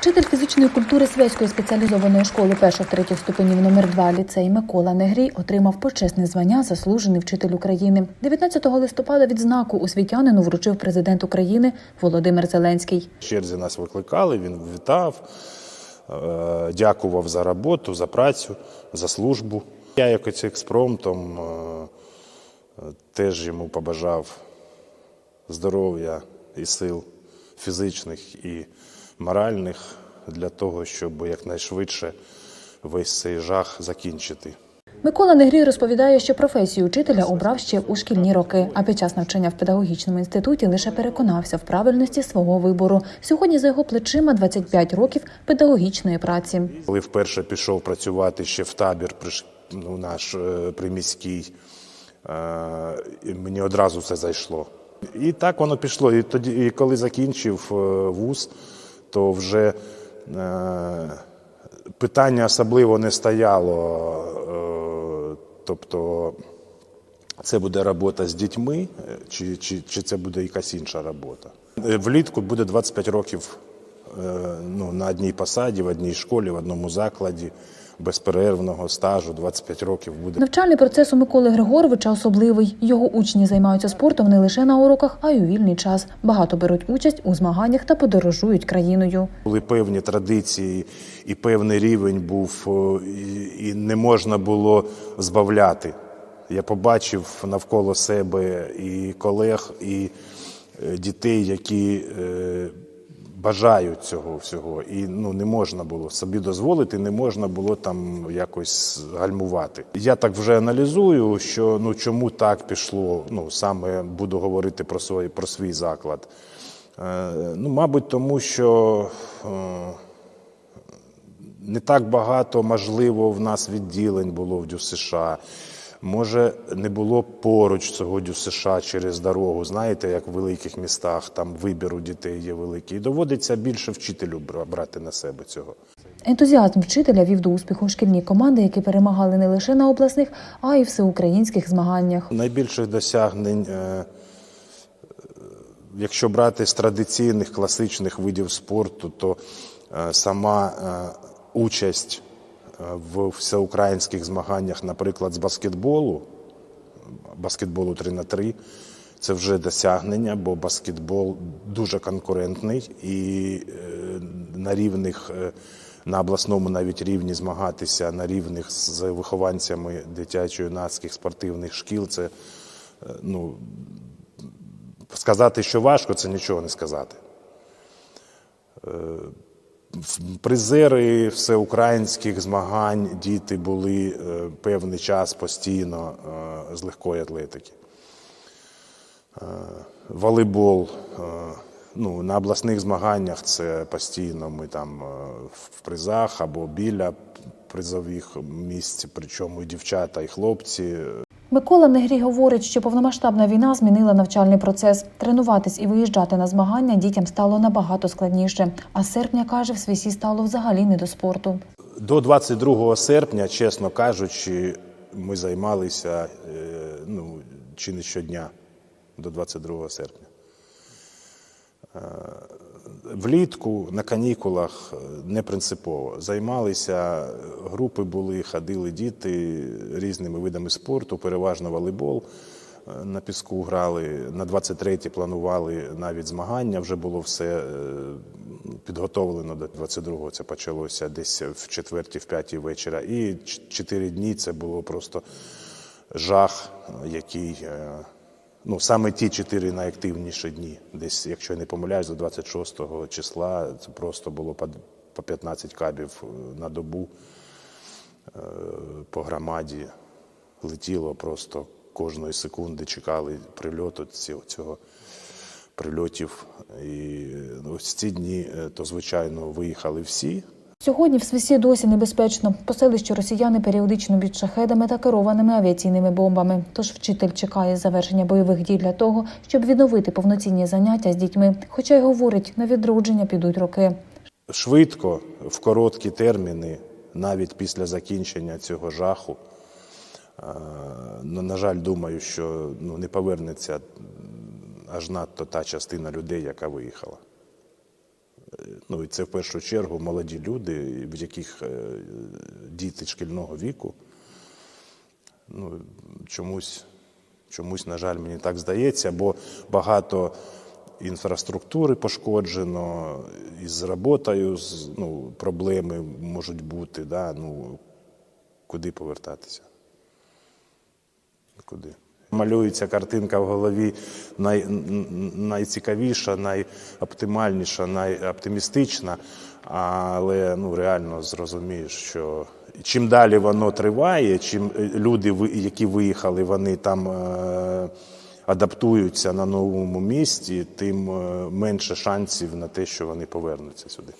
Вчитель фізичної культури Связької спеціалізованої школи перших-третіх ступенів номер 2 ліцей Микола Негрій отримав почесне звання Заслужений вчитель України. 19 листопада відзнаку освітянину вручив президент України Володимир Зеленський. Черзі нас викликали, він вітав, е, дякував за роботу, за працю, за службу. Я якось експромтом е, е, теж йому побажав здоров'я і сил фізичних і моральних для того, щоб якнайшвидше весь цей жах закінчити. Микола Негрій розповідає, що професію учителя обрав ще у шкільні роки, а під час навчання в педагогічному інституті лише переконався в правильності свого вибору. Сьогодні за його плечима 25 років педагогічної праці. Коли вперше пішов працювати ще в табір приш- ну, наш е, приміський, е, мені одразу все зайшло. І так воно пішло. І тоді, і коли закінчив е, вуз, то вже е, питання особливо не стояло. Е, тобто це буде робота з дітьми, е, чи, чи, чи це буде якась інша робота. Влітку буде 25 років ну, на одній посаді, в одній школі, в одному закладі, безперервного стажу, 25 років буде. Навчальний процес у Миколи Григоровича особливий. Його учні займаються спортом не лише на уроках, а й у вільний час. Багато беруть участь у змаганнях та подорожують країною. Були певні традиції і певний рівень був, і, не можна було збавляти. Я побачив навколо себе і колег, і е, дітей, які е, бажають цього всього. І ну, не можна було собі дозволити, не можна було там якось гальмувати. Я так вже аналізую, що ну чому так пішло. Ну саме буду говорити про свій, про свій заклад. Е, Ну, мабуть, тому що е, не так багато, можливо, в нас відділень було в ДЮСШ. Може, не було поруч цього ДЮСШ через дорогу. Знаєте, як в великих містах там вибір у дітей є великий. І доводиться більше вчителю бра- брати на себе цього. Ентузіазм вчителя вів до успіху шкільні команди, які перемагали не лише на обласних, а й всеукраїнських змаганнях. Найбільших досягнень, е, якщо брати з традиційних класичних видів спорту, то е, сама е, участь в всеукраїнських змаганнях, наприклад, з баскетболу, баскетболу 3 на 3 це вже досягнення, бо баскетбол дуже конкурентний і е, на рівних, е, на обласному навіть рівні змагатися на рівних з вихованцями дитячо-юнацьких спортивних шкіл. Це е, ну, сказати, що важко, це нічого не сказати. Призери всеукраїнських змагань діти були е, певний час постійно е, з легкої атлетики. Е, Волейбол. Ну, на обласних змаганнях це постійно ми там в призах або біля призових місць, причому і дівчата, і хлопці. Микола Негрій говорить, що повномасштабна війна змінила навчальний процес. Тренуватись і виїжджати на змагання дітям стало набагато складніше. А серпня каже, в свісі стало взагалі не до спорту. До 22 серпня, чесно кажучи, ми займалися е, ну, чи не щодня до 22 серпня. Е, Влітку на канікулах е, не принципово. Займалися, групи були, ходили діти різними видами спорту, переважно волейбол. е, На піску грали. На 23-ті планували навіть змагання. Вже було все е, підготовлено до 22-го. Це почалося десь в четвертій, в п'ятій вечора. І чотири дні це було просто жах, е, який. Ну, саме ті чотири найактивніші дні. Десь, якщо я не помиляюсь, до 26 числа це просто було по по 15 кабів е, на добу е, по громаді. Летіло просто кожної секунди, чекали прильоту цього, прильотів. І ну, ось ці дні, е, то звичайно виїхали всі. Сьогодні в свісі досі небезпечно. По селищу росіяни періодично б'ють шахедами та керованими авіаційними бомбами. Тож вчитель чекає завершення бойових дій для того, щоб відновити повноцінні заняття з дітьми. Хоча й говорить, на відродження підуть роки. швидко, в короткі терміни, навіть після закінчення цього жаху. Ну, на жаль, думаю, що ну, не повернеться аж надто та частина людей, яка виїхала. Ну, і це в першу чергу молоді люди, в яких е, діти шкільного віку. Ну, чомусь, чомусь, на жаль, мені так здається, бо багато інфраструктури пошкоджено, із роботою ну, проблеми можуть бути. Да? Ну, куди повертатися? Куди? Малюється картинка в голові най, найцікавіша, найоптимальніша, найоптимістична, але ну, реально зрозумієш, що чим далі воно триває, чим е, люди, які виїхали, вони там е, адаптуються на новому місці, тим е, менше шансів на те, що вони повернуться сюди.